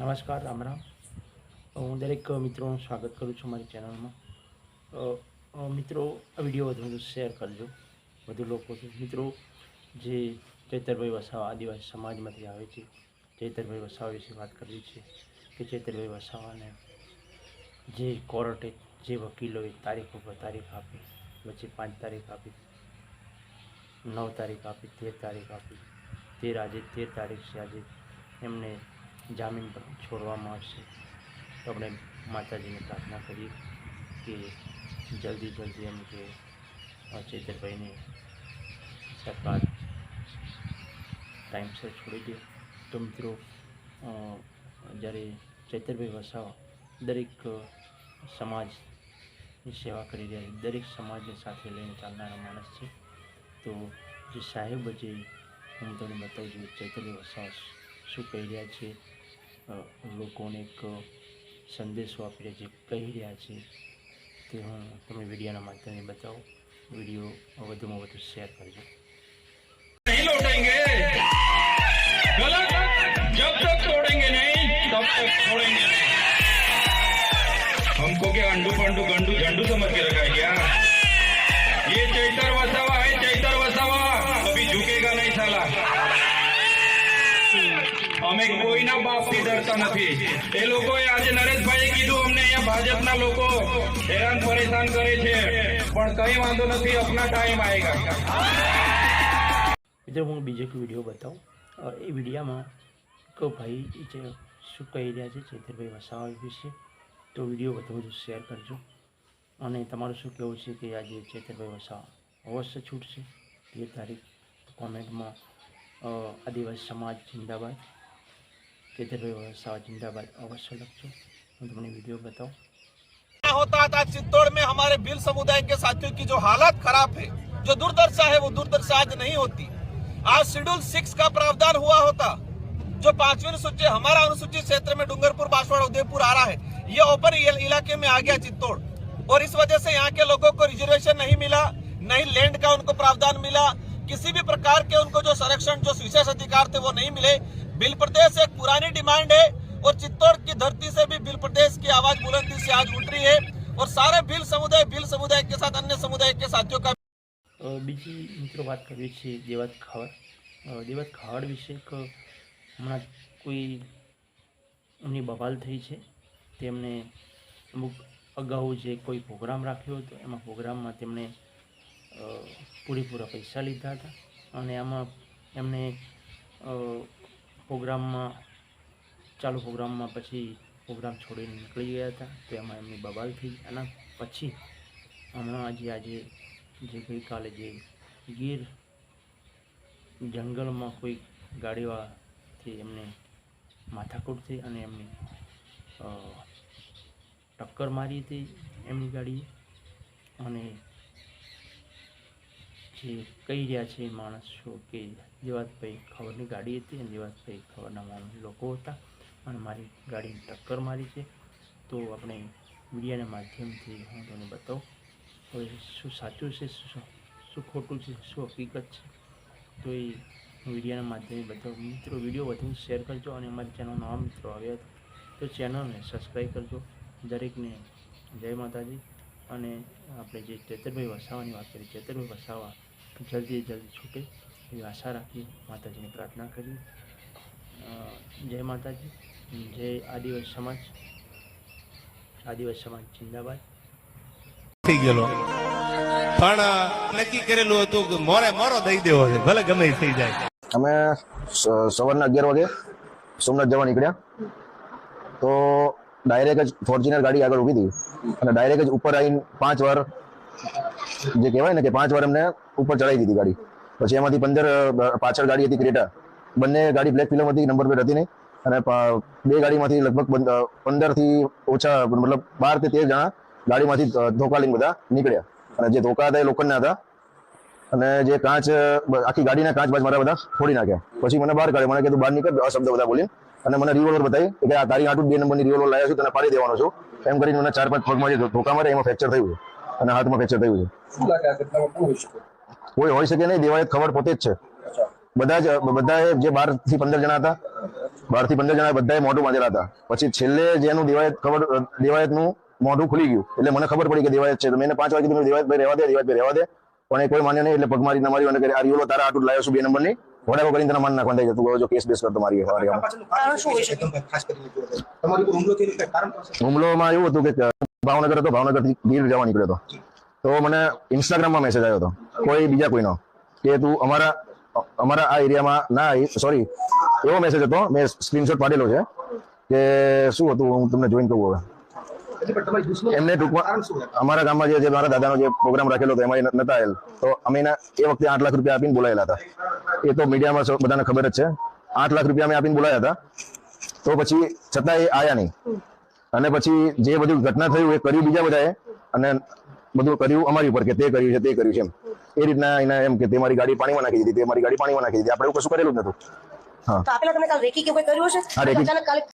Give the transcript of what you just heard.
નમસ્કાર, રામ રામ. હું દરેક મિત્રોનું સ્વાગત કરું છું મારી ચેનલમાં. મિત્રો, આ વીડિયો વધુ વધુ શેર કરજો. વધુ લોકો મિત્રો, જે ચૈતરભાઈ વસાવા આદિવાસી સમાજમાંથી આવે છે, ચૈતરભાઈ વસાવા વિશે વાત કરવી છે કે ચૈતરભાઈ વસાવાને જે કોર્ટે જે વકીલોએ તારીખ ઉપર તારીખ આપી વચ્ચે પાંચ તારીખ આપી, નવ તારીખ આપી, તેર તારીખ આપી, તેર આજે, તેર તારીખ છે આજે. એમને જામીન પર છોડવામાં આવશે. તો આપણે માતાજીને પ્રાર્થના કરીએ કે જલ્દી જલ્દી એમ કે ચેતરભાઈને સરકાર ટાઈમસર છોડી દે. તો મિત્રો જ્યારે ચૈતરભાઈ વસાવા દરેક સમાજની સેવા કરી રહ્યા દરેક સમાજને સાથે લઈને ચાલનારા માણસ છે, તો જે સાહેબ જે હું તમને બતાવું છું ચૈતન્ય વસાવા શું કહી રહ્યા છે લોકોને એક સંદેશો આપી રહ્યા છે કહી રહ્યા છે તે હું તમે વિડીયોના માધ્યમથી બતાવો વિડીયો વધુમાં વધુ શેર કરજો नहीं लौटेंगे गलत जब तक तोड़ेंगे नहीं तब तक छोड़ेंगे नहीं हमको क्या अंडू पंडू गंडू झंडू समझ के रखा है क्या ये चैतर वसावा है चैतर वसावा अभी झुकेगा नहीं साला અમે કોઈના બાપથી ડરતા નથી. એ લોકોએ આજે નરેશભાઈએ કીધું, અમને અહીંયા ભાજપના લોકો હેરાન પરેશાન કરે છે. પણ કઈ વાંધો નથી, અપના ટાઈમ આવેગા મિત્રો હું બીજો એક વીડિયો બતાવું. એ વિડીયામાં કે ભાઈ જે શું કહી રહ્યા છે, ચેતરભાઈ વસાવા વિશે, તો વીડિયો વધુ વધુ શેર કરજો. અને તમારું શું કહેવું છે કે આજે ચેતરભાઈ વસાવા અવશ્ય છૂટશે? તે તારીખ કોમેન્ટમાં આદિવાસી સમાજ જિંદાબાદ. ચૈતરભાઈ વસાવા જિંદાબાદ અવશ્ય લખજો હું તમને વિડીયો બતાવું होता था चित्तौड़ में हमारे भील समुदाय के साथियों की जो हालत खराब है जो दुर्दशा है वो दुर्दशा आज नहीं होती आज शेड्यूल सिक्स का प्रावधान हुआ होता जो पांचवी अनुसूची हमारा अनुसूचित क्षेत्र में डूंगरपुर बांसवाड़ा उदयपुर आ रहा है ये ओपन इल- इलाके में आ गया चित्तौड़ और इस वजह से यहाँ के लोगों को रिजर्वेशन नहीं मिला नहीं लैंड का उनको प्रावधान मिला किसी भी प्रकार के उनको जो संरक्षण जो विशेष अधिकार थे वो नहीं मिले बिल प्रदेश एक पुरानी डिमांड है और चित्तौड़ की धरती से भी बिल प्रदेश की आवाज बुलंदी से आज उठ रही है और सारे भील समुदाय भील समुदाय के साथ अन्य समुदाय के साथियों का અ, બીજી મિત્રો વાત કરવી છે દેવાત ખાવડ અ, દેવાત ખાવડ વિશે એક હમણાં કોઈ એમની બવાલ થઈ છે તેમને અમુક અગાઉ જે કોઈ પ્રોગ્રામ રાખ્યો હતો એમાં પ્રોગ્રામમાં તેમણે અ, પૂરેપૂરા પૈસા લીધા હતા અને આમાં એમને અ, પ્રોગ્રામમાં, ચાલુ પ્રોગ્રામમાં પછી પ્રોગ્રામ છોડીને નીકળી ગયા હતા. તો એમાં એમની બબાલ થઈ. એના પછી હમણાં આજે આજે જે ગઈકાલે જે ગીર જંગલમાં કોઈ ગાડીવાળાથી એમને માથાકૂટ થઈ અને એમને ટક્કર મારી હતી એમની ગાડીએ. અને જે કહી રહ્યા છે એ માણસો કે જીવાતભાઈ ખબરની ગાડી હતી અને જીવાતભાઈ ખબરના માણસ લોકો હતા અને મારી ગાડીને ટક્કર મારી છે. તો આપણે મીડિયાના માધ્યમથી હું તમને બતાવું. હવે શું સાચું છે, શું શું ખોટું છે, શું હકીકત છે? તો એ મીડિયાના માધ્યમથી બતાવું. મિત્રો, વીડિયો વધુ શેર કરજો અને અમારી ચેનલ નવા મિત્રો આવ્યા હતા તો ચેનલને સબસ્ક્રાઈબ કરજો. દરેકને જય માતાજી. અને આપણે જે ચેતરભાઈ વસાવાની વાત કરી, ચેતરભાઈ વસાવા જલ્દી જલ્દી છૂટે. એવી આશા રાખી માતાજીની પ્રાર્થના કરી. જય માતાજી. જય આદિવાસી સમાજ. આદિવાસી સમાજ જિંદાબાદ. થઈ ગયેલો. પણ નક્કી કરેલું હતું કે મોરે મોરો દઈ દેવો છે. ભલે ગમે થઈ જાય. અમે સવારના અગિયાર વાગે સોમનાથ જવા નીકળ્યા. તો ડાયરેક્ટ જ ફોર્ચ્યુનર ગાડી આગળ ઊભી હતી. અને ડાયરેક્ટ જ ઉપર આવીને પાંચ વાર જે કહેવાય ને કે પાંચ વાર એમને ઉપર ચડાવી દીધી ગાડી. પછી એમાંથી પંદર પાછળ ગાડી હતી ક્રેટા. બંને ગાડી બ્લેક ફિલ્મ હતી, નંબર પ્લેટ હતી નહીં. અને બે ગાડીમાંથી લગભગ પંદરથી ઓછા, મતલબ બારથી તેર જણા ગાડીમાંથી ધોકા લઈને બધા નીકળ્યા. અને જે ધોકા હતા એ લોખંડના હતા. અને જે કાચ આખી ગાડીના કાચ બાજ મારા બધા ફોડી નાખ્યા. પછી મને બહાર કાઢ્યો. મને કીધું, બહાર નીકળ. આ શબ્દ બધા બોલીને. અને મને રિવોલ્વર બતાવી કે આ તારી આટલું બે નંબરની રિવોલ્વર લાવ્યા છું, તને પાડી દેવાનો છું. એમ કરીને મને ચાર પાંચ પગમાં જે ધોકા મારે એમાં ફ્રેક્ચર થયું અને હાથમાં ફ્રેક્ચર થયું છે કોઈ હોઈ શકે નહીં દેવાયત ખબર પોતે જ છે. બધા જ બધા જે બારથી પંદર જણા હતા બારથી પંદર જણા બધાએ મોઢું બાંધેલા હતા. પછી છેલ્લે જેનું દેવાયત ખબર દેવાયતનું મોઢું ખુલી ગયું. એટલે મને ખબર પડી કે દેવાયત છે. તો મેં પાંચ વાગે કીધું દેવાયત ભાઈ રહેવા દે દેવાયત ભાઈ રહેવા દે. પણ એ કોઈ માન્ય નહીં એટલે પગ મારી ના મારી અને આ રીઓલો તારા આટલું લાવ્યો છું બે નંબરની. વડાકો કરીને તને માન નાખવા થઈ જતું જો કેસ બેસ કરતો મારી છે હુમલોમાં એવું હતું કે ભાવનગર હતો ભાવનગરથી ગીર જવા નીકળ્યો હતો. તો મને ઇન્સ્ટાગ્રામમાં મેસેજ આવ્યો હતો કોઈ બીજા કોઈનો કે તું અમારા અમારા આ એરિયામાં ના સોરી એવો મેસેજ હતો મેં સ્ક્રીનશોટ પાડેલો છે કે શું હતું હું તમને જોઈન કહું હવે. એમને ટૂંકમાં અમારા ગામમાં જે મારા દાદાનો જે પ્રોગ્રામ રાખેલો હતો એમાં નતા આવેલ. તો અમે એના એ વખતે આઠ લાખ રૂપિયા આપીને બોલાયેલા હતા. એ તો મીડિયામાં બધાને ખબર જ છે. આઠ લાખ રૂપિયા અમે આપીને બોલાયા હતા. તો પછી છતાં એ આયા નહીં. અને પછી જે બધું ઘટના થયું એ કર્યું બીજા બધાએ અને બધું કર્યું અમારી ઉપર કે તે કર્યું છે તે કર્યું છે એમ. એ રીતના એના એમ કે તે મારી ગાડી પાણીમાં નાખી દીધી તે મારી ગાડી પાણીમાં નાખી દીધી. આપણે એવું કશું કરેલું જ નતું હા. તો આપેલા તમે કાલ રેકી કે કોઈ કર્યું અચાનક કાલે